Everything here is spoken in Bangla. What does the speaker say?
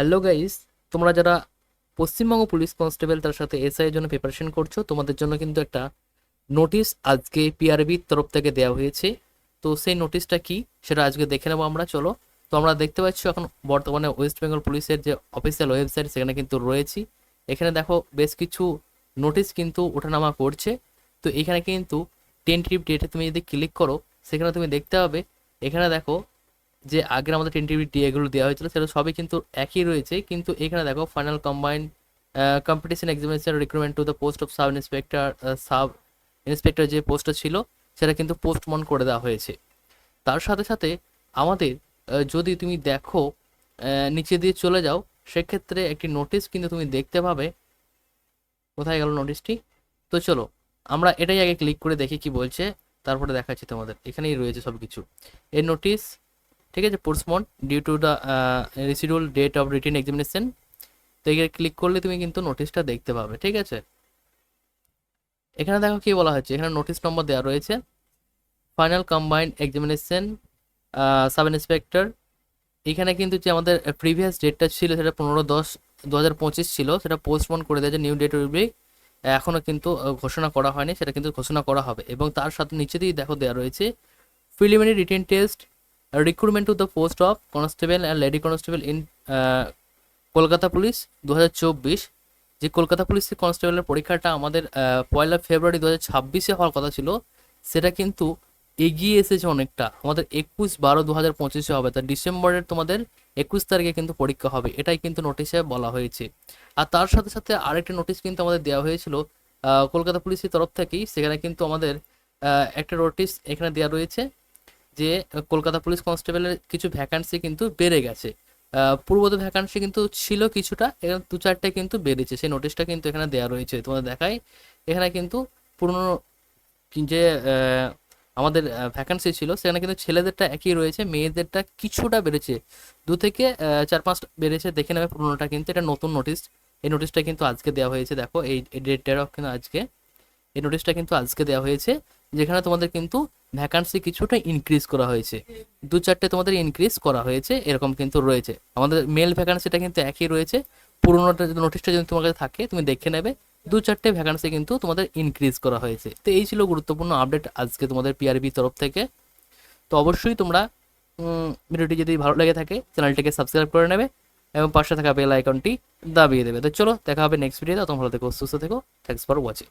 হ্যালো গাইস, তোমরা যারা পশ্চিমবঙ্গ পুলিশ কনস্টেবল, তার সাথে এসআই এর জন্য প্রিপারেশন করছ, তোমাদের জন্য কিন্তু একটা নোটিশ আজকে পিআরবির তরফ থেকে দেওয়া হয়েছে। তো সেই নোটিশটা কি, সেটা আজকে দেখে নেব আমরা, চলো। তো আমরা দেখতে পাচ্ছি এখন বর্তমানে ওয়েস্ট বেঙ্গল পুলিশের যে অফিসিয়াল ওয়েবসাইট সেখানে কিন্তু রয়েছি। এখানে দেখো বেশ কিছু নোটিশ কিন্তু ওঠানামা করছে। তো এখানে কিন্তু টেন্টিভ ডেটে তুমি যদি ক্লিক করো, সেখানে তুমি দেখতে পাবে, এখানে দেখো যে আগের আমাদের টেন্টিভ এগুলো দেওয়া হয়েছিল সেটা সবই কিন্তু একই রয়েছে। কিন্তু এখানে দেখো final combined competition examination recruitment to the post of sub inspector sub inspector যে পোস্টটা ছিল, সেটা কিন্তু পোস্টমন করে দেওয়া হয়েছে। তার সাথে সাথে আমাদের যদি তুমি দেখো নিচে দিয়ে চলে যাও, সেক্ষেত্রে একটি নোটিশ কিন্তু তুমি দেখতে পাবে। কোথায় গেল নোটিশটি তো চলো, আমরা এটাই আগে ক্লিক করে দেখি কি বলছে, তারপরে দেখাচ্ছি তোমাদের। এখানেই রয়েছে সব কিছু এই নোটিশ ঠিক আছে postponed due to the reschedule date of written examination তো এখানে ক্লিক করলে তুমি কিন্তু নোটিশটা দেখতে পাবে, ঠিক আছে? এখানে দেখো কি বলা হয়েছে, এখানে নোটিশ নম্বর দেওয়া রয়েছে। Final combined examination sub inspector এখানে কিন্তু যে আমাদের প্রিভিয়াস ডেটটা ছিল, সেটা পনেরো দশ দু হাজার পঁচিশ ছিল, সেটা পোস্টপোন করে দিয়েছে নিউ ডেট উইল বি এখনও কিন্তু ঘোষণা করা হয়নি, সেটা কিন্তু ঘোষণা করা হবে। এবং তার সাথে নিচে দিয়ে দেখো দেওয়া রয়েছে preliminary written test recruitment to the post of constable and lady constable in Kolkata police দু হাজার চব্বিশ। যে কলকাতা পুলিশের কনস্টেবলের পরীক্ষাটা আমাদের আহ, পয়লা ফেব্রুয়ারি দু হাজার ছাব্বিশে হওয়ার কথা ছিল সেটা কিন্তু এগিয়ে এসেছে অনেকটা। আমাদের একুশ বারো দু হাজার পঁচিশে হবে তা ডিসেম্বরের তোমাদের একুশ তারিখে কিন্তু পরীক্ষা হবে এটাই কিন্তু নোটিশে বলা হয়েছে। আর তার সাথে সাথে আরেকটা নোটিশ কিন্তু আমাদের দেওয়া হয়েছিল কলকাতা পুলিশের তরফ থেকেই সেখানে কিন্তু আমাদের একটা নোটিশ এখানে দেওয়া রয়েছে। যে কলকাতা পুলিশ কনস্টেবলের কিছু ভ্যাকান্সি কিন্তু বেড়ে গেছে। পূর্বতে ভ্যাকান্সি কিন্তু ছিল কিছুটা এখানে দু চারটে কিন্তু বেড়েছে। সেই নোটিশটা কিন্তু এখানে দেওয়া রয়েছে। তোমাদের দেখায় এখানে কিন্তু পুরনো যে আমাদের ভ্যাকান্সি ছিল, সেখানে কিন্তু ছেলেদেরটা একই রয়েছে, মেয়েদেরটা কিছুটা বেড়েছে। দু থেকে চার পাঁচটা বেড়েছে, দেখে নেবে পুরোনোটা কিন্তু। এটা নতুন নোটিশ এই নোটিশটা কিন্তু আজকে দেওয়া হয়েছে। দেখো, এই ডেটটা কিন্তু আজকে, এই নোটিশটা কিন্তু আজকে দেওয়া হয়েছে। যেখানে তোমাদের কিন্তু ভ্যাকান্সি কিছুটা ইনক্রিজ করা হয়েছে। দু চারটে তোমাদের ইনক্রিজ করা হয়েছে, এরকম কিন্তু রয়েছে। আমাদের মেল ভ্যাকান্সিটা কিন্তু একই রয়েছে। পুরোনোটা নোটিশটা যদি তোমার কাছে থাকে, তুমি দেখে নেবে, দু চারটে ভ্যাকান্সি কিন্তু তোমাদের ইনক্রিজ করা হয়েছে। তো এই ছিল গুরুত্বপূর্ণ আপডেট আজকে তোমাদের পিআরবি তরফ থেকে। তো অবশ্যই তোমরা ভিডিওটি যদি ভালো লেগে থাকে, চ্যানেলটিকে সাবস্ক্রাইব করে নেবে এবং পাশে থাকা বেল আইকনটি দাবিয়ে দেবে। তো চলো, দেখা হবে নেক্সট ভিডিওতে তোমরা থেকো, সুস্থ থেকো। Thanks for watching